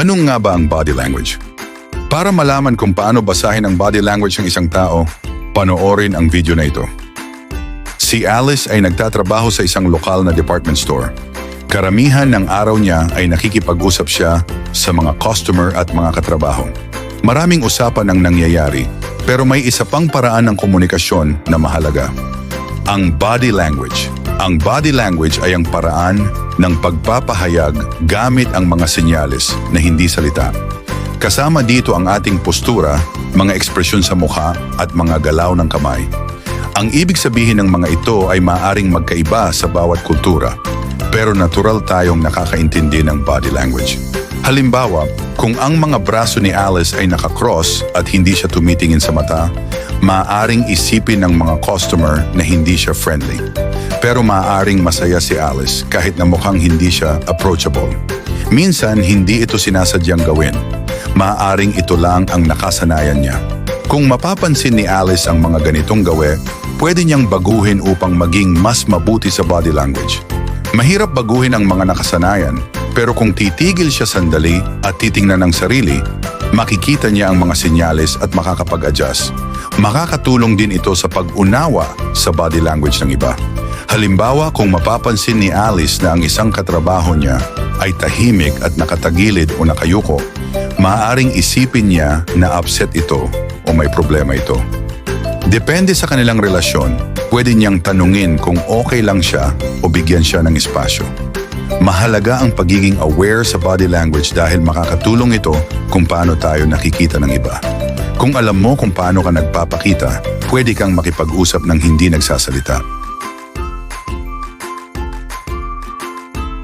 Anong nga ba ang body language? Para malaman kung paano basahin ang body language ng isang tao, panoorin ang video na ito. Si Alice ay nagtatrabaho sa isang lokal na department store. Karamihan ng araw niya ay nakikipag-usap siya sa mga customer at mga katrabaho. Maraming usapan ang nangyayari, pero may isa pang paraan ng komunikasyon na mahalaga. Ang body language. Ang body language ay ang paraan ng pagpapahayag gamit ang mga senyales na hindi salita. Kasama dito ang ating postura, mga ekspresyon sa mukha at mga galaw ng kamay. Ang ibig sabihin ng mga ito ay maaring magkaiba sa bawat kultura, pero natural tayong nakakaintindi ng body language. Halimbawa, kung ang mga braso ni Alice ay nakakross at hindi siya tumitingin sa mata, maaaring isipin ng mga customer na hindi siya friendly. Pero maaaring masaya si Alice kahit na mukhang hindi siya approachable. Minsan, hindi ito sinasadyang gawin. Maaaring ito lang ang nakasanayan niya. Kung mapapansin ni Alice ang mga ganitong gawe, pwede niyang baguhin upang maging mas mabuti sa body language. Mahirap baguhin ang mga nakasanayan, pero kung titigil siya sandali at titingnan ng sarili, makikita niya ang mga senyales at makakapag-adjust. Makakatulong din ito sa pag-unawa sa body language ng iba. Halimbawa, kung mapapansin ni Alice na ang isang katrabaho niya ay tahimik at nakatagilid o nakayuko, maaaring isipin niya na upset ito o may problema ito. Depende sa kanilang relasyon, pwede niyang tanungin kung okay lang siya o bigyan siya ng espasyo. Mahalaga ang pagiging aware sa body language dahil makakatulong ito kung paano tayo nakikita ng iba. Kung alam mo kung paano ka nagpapakita, pwede kang makipag-usap ng hindi nagsasalita.